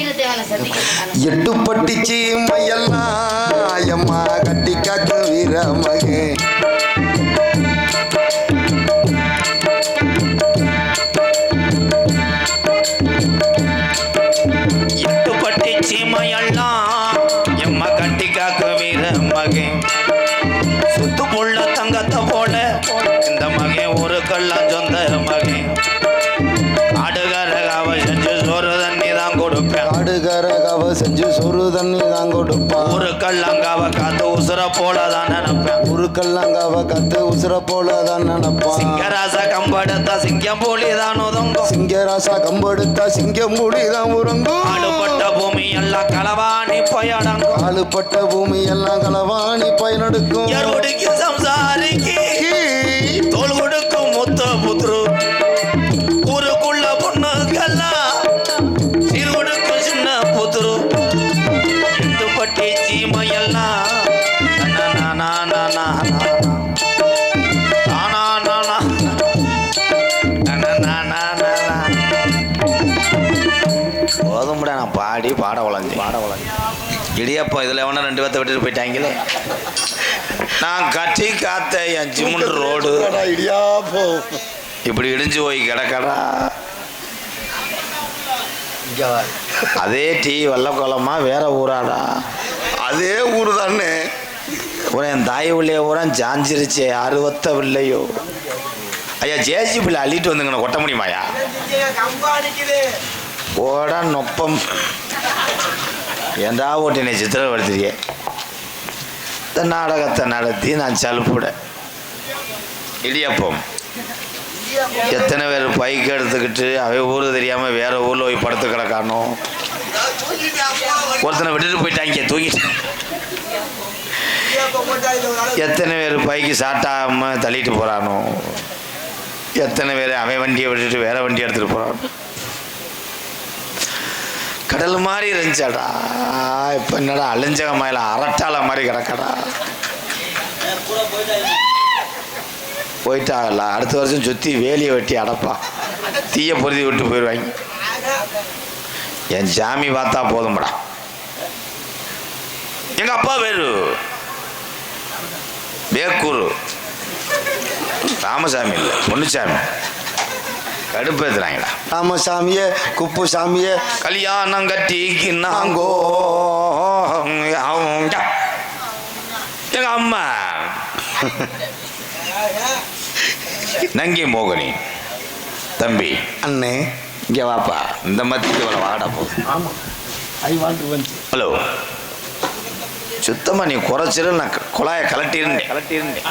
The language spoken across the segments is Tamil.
அடியில தேவையில்ல சந்திக்க எட்டு பட்டிச்சு மையெல்லாம் எம்மா கட்டி காக்க வீர தான் கொடுப்பேன் காடுகர கவ செஞ்சு சொரு தண்ணி தான் கொடுப்பான் ஒரு கள்ளங்காவ காத்து உசுர போல தான் நினைப்பேன் உருக்கல்லாங்காவ கத்து உசுர போல தான் நினைப்பான் சிங்கராச கம்பெடுத்தா சிங்கம் போலி தான் உதங்கும். சிங்கராசா கம்பெடுத்தா சிங்கம் மூடி தான் உறங்கும். ஆடுபட்ட பூமி எல்லாம் களவாணி பயணங்கும் ஆளுப்பட்ட பூமி எல்லாம் களவாணி பயனெடுக்கும். சம்சாரிக்கு. இடியப்பா இதில் எவனா ரெண்டு பேர்த்த விட்டுட்டு போயிட்டாங்களே? நான் கட்டி காத்த என் ஜிமுன் ரோடு. இடியா போ இப்படி இடிஞ்சு போய் கிடக்கடா. அதே டீ வெள்ளக்கோலமா வேற ஊராடா. அதே ஊர் தானே. பூரா என் தாய் உள்ளே பூரா ஜாஞ்சிருச்சே அறுபத்த பிள்ளையோ ஐயா ஜேசி பிள்ளை அள்ளிட்டு வந்துங்கண்ணா கொட்ட முடியுமாயா ஓடா நொப்பம். ஏண்டா ஓட்டி நீ சித்திரப்படுத்துறியே இந்த நாடகத்தை நடத்தி நான் சலுப்புட. இடியப்பம். எத்தனை பேர் பைக் எடுத்துக்கிட்டு அவன் ஊர் தெரியாமல் வேற ஊரில் போய் படுத்து கிடக்கானோ? ஒருத்தனை விட்டுட்டு போயிட்டாங்க தூக்கிட்டு எத்தனை பேர் பைக்கு சாட்டாமல் தள்ளிட்டு போகிறானோ எத்தனை பேர் அவன் வண்டியை விட்டுட்டு வேற வண்டி எடுத்துகிட்டு போகிறானோ கடல் மாதிரி இருந்துச்சாடா. இப்போ என்னடா அழிஞ்சக மயில அரட்டால மாதிரி கிடக்கடா. போயிட்டாங்கல்ல அடுத்த வருஷம் சுற்றி வேலியை வெட்டி அடப்பான் தீய பொருதி விட்டு போயிடுவாங்க. என் சாமி பார்த்தா போதும்டா. எங்கள் அப்பா பேரு? பேக்கூர் ராமசாமி இல்லை பொன்னுசாமி கடுப்பேத்துறாங்கடா. ராமசாமியே குப்பு சாமியே கல்யாணம் கட்டிக்கின்னாங்கோ எங்க அம்மா? நங்கி மோகனி தம்பி. அண்ணே. இங்க வாப்பா. இந்த மத்திக்கு இவ்வளோ வாடா போதும் ஹலோ. சுத்தமா நீ குறைச்சிரு நான் குழாயை கலட்டிருந்தேன். கலட்டிருந்தேன்.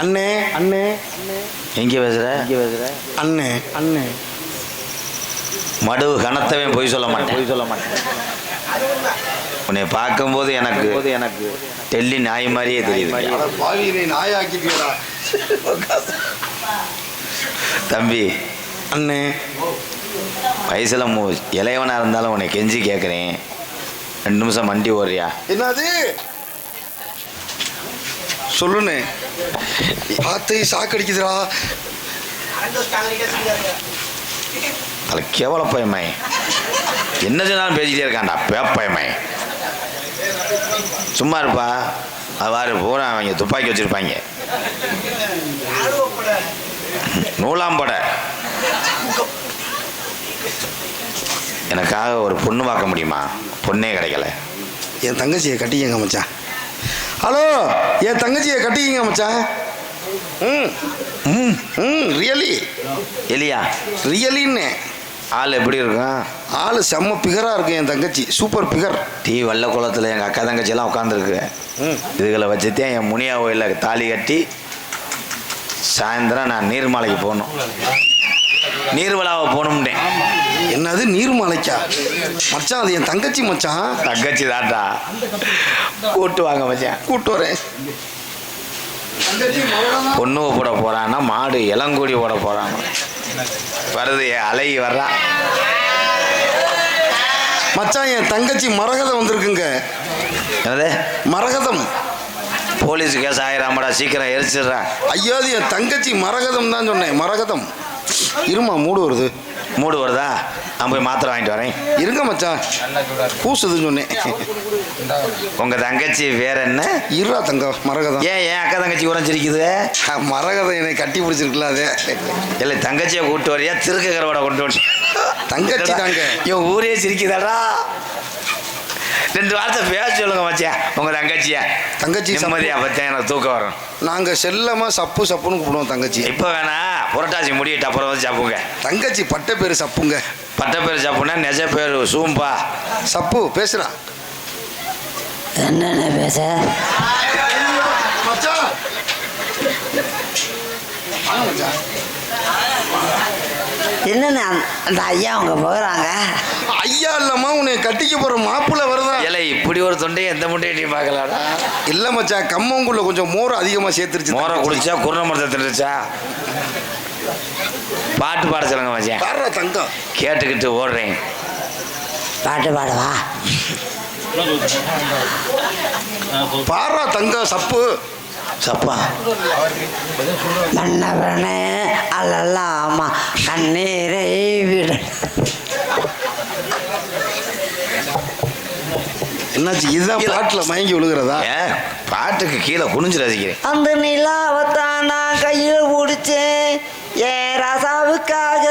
அண்ணே அண்ணே. எங்கே பேசுற? எங்கே பேசுற. அண்ணே அண்ணே. மடுவு கனத்தவன் பொய் சொல்ல மாட்டேன். பொய் சொல்ல மாட்டேன். உன்னை பார்க்கும்போது எனக்கு எனக்கு டெல்லி நாய் மாதிரியே தெரியுது. தம்பி. அண்ணே. வயசுல மு இளையவனா இருந்தாலும் உன்னை கெஞ்சி கேட்குறேன் ரெண்டு நிமிஷம் வண்டி ஓடுறியா? என்னது? சொல்லுண்ணே. பார்த்து சாக்கடிக்குதுடா அதில் கேவல பயமை என்ன சொன்னாலும் பேசிக்கிட்டே இருக்கான்டா பேப்பயமை சும்மா இருப்பா. அது வாரு பூரா அவங்க துப்பாக்கி வச்சிருப்பாங்க. நூலாம்படை எனக்காக ஒரு பொண்ணு பார்க்க முடியுமா? பொண்ணே கிடைக்கல. என் தங்கச்சியை கட்டிக்கங்க மச்சான். ஹலோ என் தங்கச்சியை கட்டிக்கங்க மச்சான். ம். ம். ம் ரியலி எலியா. ரியலின்னு ஆள் எப்படி இருக்கும் ஆள் செம்ம பிகராக இருக்கும் என் தங்கச்சி. Super figure. டீ வெள்ள குளத்தில் எங்கள் அக்கா தங்கச்சியெல்லாம் உட்காந்துருக்கு ம். இதுகளை வச்சுதான் என் முனியா கோயிலில் தாலி கட்டி சாயந்தரம் நான் நீர்மலைக்கு போகணும். நீர்வலாவை போகணும்னேன் என்னது நீர்மலைக்கா மச்சான் அது என் தங்கச்சி மச்சான். தங்கச்சி தாட்டா கூட்டு வாங்க மச்சான். கூட்டு வரேன். பொண்ணு போட போறான்னா மாடு இளங்கூடி போட போறாங்க வருது அலை வர்றா. மச்சான் என் தங்கச்சி மரகதம் வந்திருக்குங்க. என்னது? மரகதம். போலீஸ் கேஸ் ஆயிராமடா சீக்கிரம் எரிச்சிடுறேன். ஐயோ அது என் தங்கச்சி மரகதம் தான் சொன்னேன். மரகதம். இருமா மூடு வருது. மூடு வருதா? நான் போய் மாத்திரை வாங்கிட்டு வரேன். இருங்க மச்சான். பூசுதுன்னு சொன்னேன். உங்க தங்கச்சி வேற என்ன? இருடா தங்கம் மரகதம். ஏன் ஏன் அக்கா தங்கச்சி உரைஞ்சிருக்குது மரகதம் என்னை கட்டி பிடிச்சிருக்குல்ல அது. இல்லை தங்கச்சியை கூட்டு வரியா? திருக்க கருவாடை கொண்டு வந்து தங்கச்சி தாங்க. என் ஊரே சிரிக்குதாடா. ரெண்டு வார்த்தை பேச சொல்லுங்க மச்சான். உங்க தங்கச்சிய. தங்கச்சி சப்பு. நிம்மதியா பத்தேன் எனக்கு தூக்கம் வரும் நாங்கள் செல்லமா சப்பு சப்புன்னு கூப்பிடுவோம் தங்கச்சி. இப்போ வேணா புரட்டாசி முடியிட்டு அப்புறம் வந்து சாப்பிடுங்க தங்கச்சி பட்ட பேர் சப்புங்க. பட்ட பேர் சாப்பிடுனா நெஜ பேர் சூம்பா. சப்பு பேசுறா என்னென்ன பேச? மச்சான். என்னென்ன அந்த- ஐயா அவங்க போகிறாங்க? ஐயா இல்லம்மா உன்னை கட்டிக்க போற மாப்பிள்ள வருதா? இல்லை இப்படி ஒரு தொண்டையை எந்த முண்டையும் பார்க்கலாடா? இல்ல மச்சான் கம்மங்குள்ள கொஞ்சம் மோர் அதிகமா சேர்த்துருச்சு. மோரை குடிச்சா குருண மரத்தை தின்னுச்சா பாட்டு பாட சொல்லுங்க மச்சான். பாடுறா தங்கம். கேட்டுக்கிட்டு ஓடுறேன். பாட்டு பாடவா? பாடுறா தங்கம் சப்பு. சப்பா. மன்னவனே அல்லலாமா கண்ணீரை விட. என்னாச்சு? இதுதான் பாட்டுல மயங்கி விழுகிறதா? பாட்டுக்கு கீழே குனிஞ்சு ரசிக்கிறேன். அந்த நிலாவைத்தான் நான் கையில் பிடிச்சேன். ஏன் ராசாவுக்காக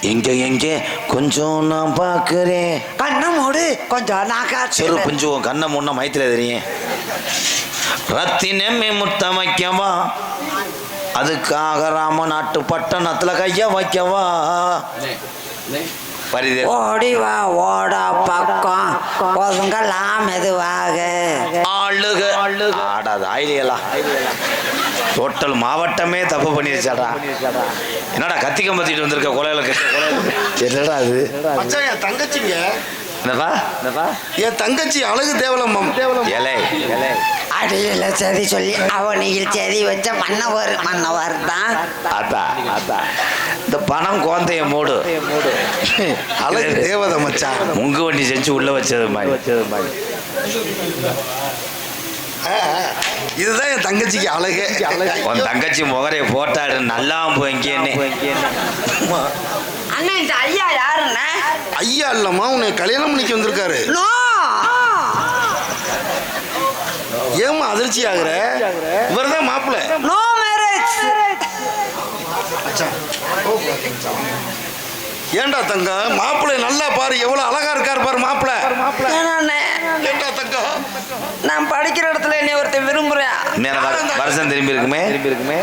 எங்க எங்க? கொஞ்சம் நான் பார்க்கிறேன். கண்ணை மூடு. கொஞ்சம் நான் செரு காற்று குஞ்சு உன் கண்ணை முன்ன மயத்துல தெரியும். ரத்தினமே முத்தம் வைக்கவா அதுக்காக ராம நாட்டு பட்டணத்துல கைய வைக்கவா? பரிதே. ஓடி வா ஓடா பக்கம். ஒதுங்கலாம் மெதுவாக. ஆளுக. ஆடாது ஆயிலியலா. டோட்டல் மாவட்டமே தப்பு பண்ணிருச்சாடா. என்னடா கத்தி கம்பத்திட்டு வந்திருக்க கொலைகளுக்கு என்னடா அது? மச்சான் என் தங்கச்சிங்க. என்னப்பா? என்னப்பா? என் தங்கச்சி அழகு தேவலம்மம். இலை. இலை. அடியில் சதி சொல்லி அவனியில் சதி வச்ச மன்னவர் மன்னவர் தான். அத்தா அத்தா. இந்த பணம் கோந்தைய மூடு. அழகு தேவதை மச்சான். முங்கு வண்டி செஞ்சு உள்ள வச்சது மாதிரி வச்சது மாதிரி. ஆ, ஆ. இதுதான் என் தங்கச்சிக்கு அழகு. உன் தங்கச்சி முகரைய போட்டாடு நல்லா போய்ங்கன்னு அண்ணன் இந்த ஐயா யாருண்ணே? ஐயா இல்லம்மா உன்னை கல்யாணம் பண்ணிக்க வந்திருக்காரு. ஏமா அதிர்ச்சி ஆகுற? இவர்தான் மாப்பிள்ள. நோ மேரேஜ் ஏன்டா தங்கம்? மாப்பிள்ளை நல்லா பாரு எவ்வளவு அழகா இருக்காரு பாரு மாப்பிள்ள. ஏண்ணே ஏன்டா தங்கம் நான் படிக்கிற இடத்துல என்னை ஒருத்தன் விரும்புறேன். வருஷம் திரும்பி இருக்குமே? திரும்பி இருக்குமே?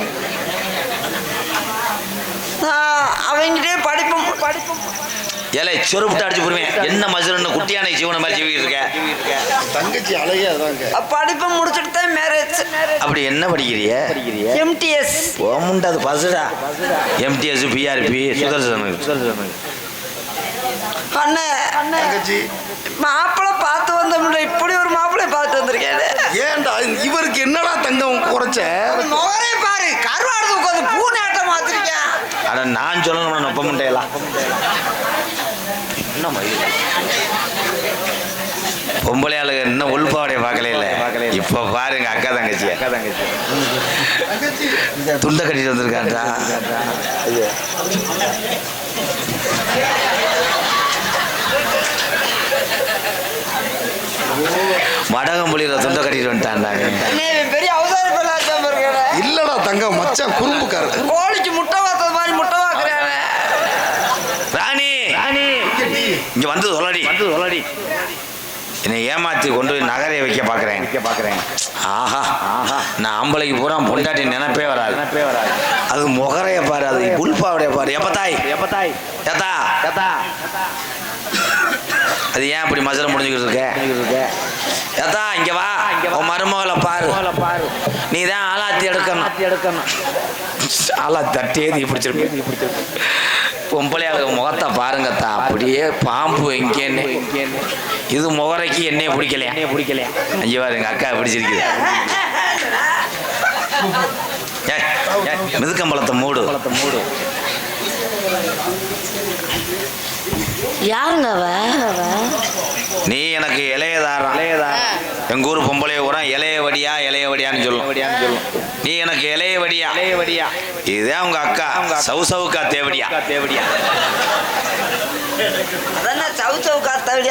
அவங்கிட்டே படிப்பும் படிப்பும். ஏலே சொருப்பிட்டு அடிச்சு போடுவேன் என்ன மசுரன்னு குட்டியானை ஜீவன மாதிரி ஜீவிட்டு இருக்க? தங்கச்சி அழகே அதாங்க படிப்பை முடிச்சுட்டு தான் மேரேஜ் அப்படி என்ன படிக்கிறிய? எம்டிஎஸ் ஓமுண்டா அது பசுடா. MTS PRP சுதர்சனு. அண்ணே. தங்கச்சி. மாப்பிள்ளை பார்த்து வந்தோம்ல இப்படி ஒரு மாப்பிள்ளை பார்த்து வந்திருக்கேன். ஏன்டா இவருக்கு என்னடா தங்கம் குறைச்ச? முகரே பாரு. கருவாடு உட்காந்து பூநாட்டம் மாத்திருக்கேன். அட நான் சொல்லணும் நொப்ப முண்டையெல்லாம் என்ன மயில் பொம்பளை ஆளுங்க இன்னும் உள்பாவடைய பார்க்கல இல்ல இப்ப பாருங்க அக்கா தங்கச்சி அக்கா தங்கச்சி. துண்டை கட்டிட்டு வந்திருக்காண்டா மடகம்புலியில துண்டை கட்டிட்டு வந்துட்டான்டாங்க நீ பெரிய இல்லடா தங்கம் மச்சான் குறும்புக்காரர். கோழிக்கு முட்டை வாத்தது மாதிரி முட்டை வாக்குறேன் ராணி! ராணி! இங்க வந்து சொல்லடி. வந்து சொல்லடி. என்னை ஏமாத்தி கொண்டு போய் நகரைய வைக்க பாக்குறேன். வைக்க பாக்குறேன். ஆஹா. ஆஹா. நான் ஆம்பளைக்கு பூரா பொண்டாட்டி நினைப்பே வராது. நினைப்பே வராது. அது முகரைய பாரு அது புல்பாவுடைய பாரு. எப்ப தாய் எப்ப தாய் ஏத்தா ஏத்தா அது ஏன் அப்படி மசல முடிஞ்சுக்கிட்டு இருக்க? ஏத்தா இங்க வா. உன் மருமகளை பாரு. பாரு. நீ தான் ஆளாத்தி எடுக்கணும். எடுக்கணும் ஆளா தட்டியே நீ பிடிச்சிருக்க. பொம்பளை ஆளுங்க முகத்தை பாருங்கத்தா. அப்படியே பாம்பு எங்கேன்னு இது முகரைக்கு என்னைய பிடிக்கலையா? என்னைய பிடிக்கலையா? அஞ்சு பாரு எங்க அக்கா பிடிச்சிருக்குது. மிதுக்கம்பழத்தை மூடு. மூடு. யாருங்க அவ? நீ எனக்கு இளையதாரம் இளையதாரம் எங்க ஊர் பொம்பளை ஊரம் இளைய வடியா இளைய வடியான்னு சொல்லும். நீ எனக்கு இளைய வடியா இளைய வடியா இதுதான் உங்க அக்கா சவு சவுக்கா தேவடியா தேவடியா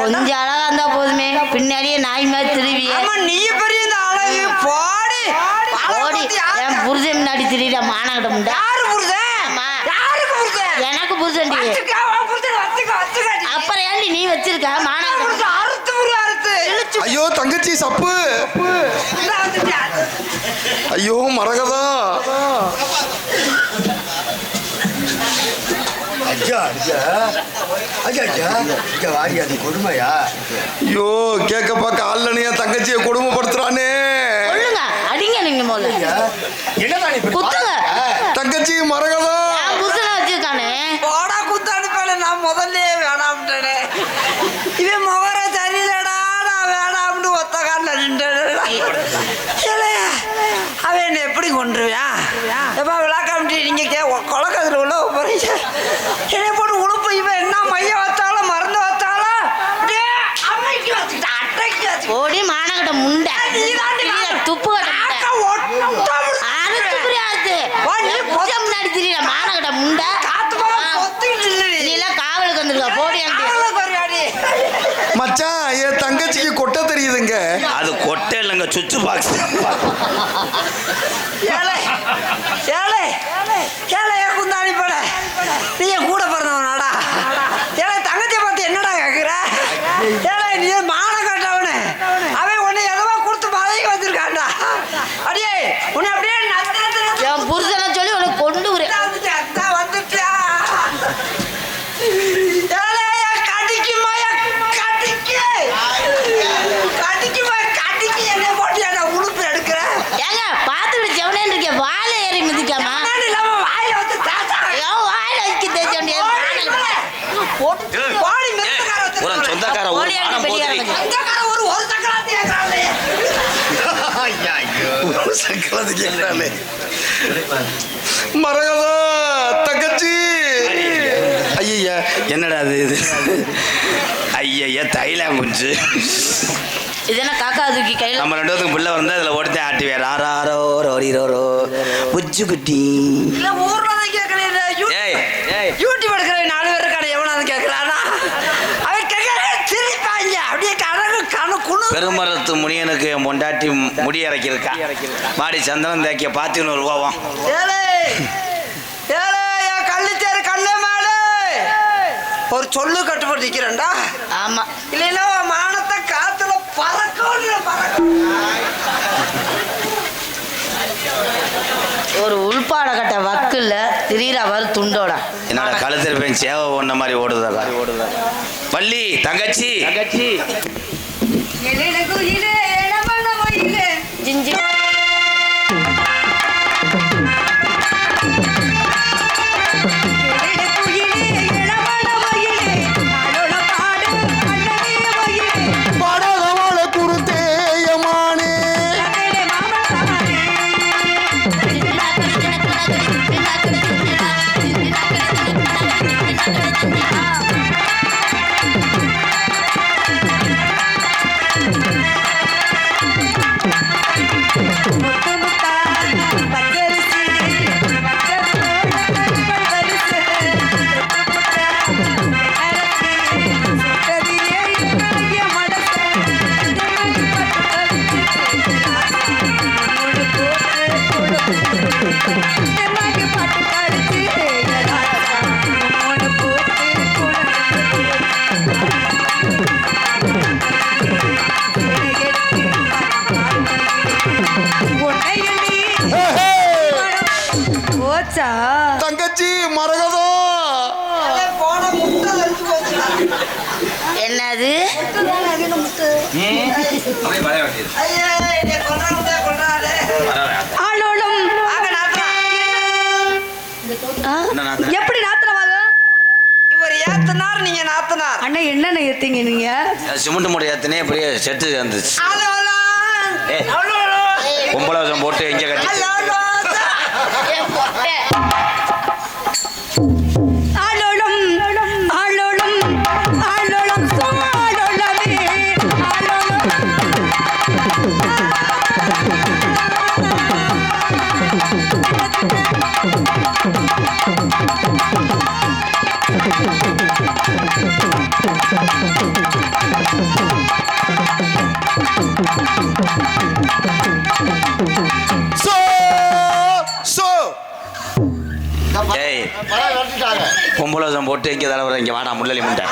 கொஞ்சம் அழகா இருந்தா போதுமே. பின்னாடியே நாய் மாதிரி திருவிய. ஆமா நீ பெரிய இந்த அழகு? போடி. ஓடி என் புருஷன் முன்னாடி திரியிட மானகிட்ட முண்டா? யாரு புருஷன்? எனக்கு நீ. அப்புறம் ஏன்டி நீ வச்சிருக்க? அறுத்து அறுத்து. ஐயோ தங்கச்சி சப்பு? ஐயோ மரகதா. கொடுமையா? ஐயோ பார்க்க ஆள்லனியா தங்கச்சியை கொடுமைப்படுத்துறானே. சொல்லுங்க அடிங்க நீங்க முதல்ல? தங்கச்சி மரகதா. முதல்லயே வேணாம்ட்டேனே. இவன் முகரம் சரியில்லைடா, நான் வேணாம்னு ஒத்த கால்ல. ஏலே, அவன் என்னை எப்படி கொன்றுவான்? எப்பா விழாக்காமிட்டி நீங்க கே கொலக்கதில் உள்ள போறீங்க என்னை போட்டு உழுப்பு இவன் என்ன மைய வச்சாலும் மருந்து வச்சாலும் அட்டைக்கு ஓடி மானகிட்ட முண்டை நீதாண்டி திரியிற துப்பு கட்ட முண்டை காக்கா ஒட்டா அது துப்புரி ஆச்சு வா, நீ என் புருஷன் முன்னாடி திரியிற மானகிட்ட முண்டை காத்து போக ஆ. பொத்திக்கிட்டு நில்லுடி. நீ எல்லாம் காவலுக்கு வந்துருக்க போடி அங்கே காவல பரியாடி மச்சான் என் தங்கச்சிக்கு கொட்ட தெரியுதுங்க. அது கொட்டை இல்லைங்க சுச்சு பாக்ஸ் ஏழை ஏழை ஏழை ஏன் குந்தாணி போட நீ என் கூட பிறந்தவனாடா ஏழை தங்கச்சியை பார்த்து என்னடா கேட்குற ஏழை நீ மானம் கட்டவனு அவன் உன்னை எதவோ கொடுத்து பதவி வச்சிருக்கான்டா அடியே உன்னை அப்படியே நத்து நத்து நத்து என் புருஷனை சொல்லி உனக்கு கொண்டு வரேன் வந்துட்டா, அத்தா வந்துட்டா. ஏழை, என் கடிக்குமா, என் கடிக்கு. கடிக்குமா, கடிக்கு என்னை போட்டு என்னை உடுப்பு எடுக்கிற? ஏங்க பார்த்துக்கிட்டு செவனே இருக்கேன் வாழை ஏறி மிதிக்காமா கண்ணாடி இல்லாம வாயில வந்து தாத்தா. ஐயோ வாயில வச்சு தேய்ச்ச வேண்டியது போடி, போடி, மிருகக்கார ஒரு வச்சிருக்காங்க. சொந்தக்கார ஒரு ஓடி பணம் அடி போதுரி பெரிய சொந்தக்கார ஒரு ஒரு சக்கராத்தி ஏற்றாங்களே. ஐயா ஐயோ சக்கராது கேட்கிறானே மரகதா தங்கச்சி. ஐயா என்னடா அது இது? ஐயய்யா தைலம் குஞ்சு இது என்ன காக்கா தூக்கி கையில நம்ம ரெண்டு பேத்துக்கு பிள்ளை வந்து அதில் ஓடித்தே ஆட்டி வேற ஆறாரோ ரோரிரோரோ புச்சு குட்டி. இல்ல, ஊர்ல தான் கேட்கறேன். இந்த யூ- ஏய் ஏய் யூடியூப் எடுக்கிறவன் நாலு பேர் கடை எவனாவது கேட்கறானா அவன் கேட்கற சிரிப்பாங்க அப்படியே கணக்கு கணு குணு பெருமரத்து முனியனுக்கு என் பொண்டாட்டி முடி இறக்கியிருக்கா மாடி சந்தனம் தேக்கிய பாத்தி நூறு ரூபாவும் ஏலே ஏலே என் கள்ளிச்சேரு கண்ணே மாடு. ஒரு சொல்லு கட்டுப்பட்டு நிக்கிறேன்டா. ஆமா. இல்லைன்னா உன் மானத்தை காத்துல பறக்கும் ஒரு உள்பாட கட்ட வக்குல திரியிற அவர் துண்டோட. என்னோட கழுத்திருப்பேன் சேவை ஒன்ன மாதிரி ஓடுதா வள்ளி தங்கச்சி. தங்கச்சி. Viene போச்சா தங்கச்சி மரகதா. என்னது? ஆளோளும் எப்படி நாத்திரவாங்க இவர் ஏத்தனார் நீங்க நாத்தனார். அண்ணா என்னென்ன ஏத்தீங்க நீங்க? சிமெண்ட் மூட்டை ஏத்தினே பெரிய செட்டு வந்துச்சு அலோலாம் ஏய். அலோலாம் பொம்பளை வசம் போட்டு எங்க கட்டி அலோலாம் ஆளோளும் வேஷம் போட்டு இங்கே தலைவர் இங்கே வாடா முள்ளலி முண்டை.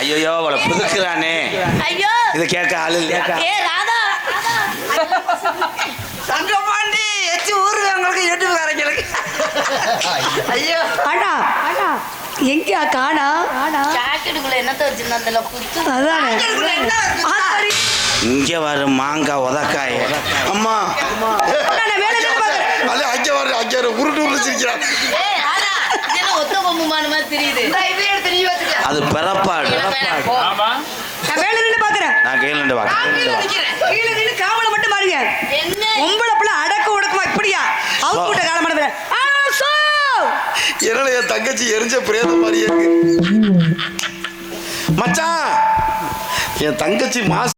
ஐயோ ஐயோ அவளை புதுக்குறானே. ஐயோ! இது கேட்க ஆளு இல்லையா? ஏ ராதா! தங்கப்பாண்டி எச்சு ஊருக்கு எங்களுக்கு யூடியூப்காரங்களுக்கு ஐயோ! அண்ணா அண்ணா எங்கயா காணா. இங்கே வரும் மாங்காய் உதக்காய். அம்மா. வர அங்கே உருட்டு உருட்டு சிரிக்கிறான் ஒத்த மாதிரி தெரியுது. அது பிறப்பாடு. நான் வேலை நின்று. நான் நின்று கீழே மட்டும் பாருங்க. என்ன? புள்ள அடக்க இப்படியா? காலம். என்னடா என் தங்கச்சி எரிஞ்ச பிரேதம் மாதிரியே இருக்கு. மச்சான் என் தங்கச்சி மாச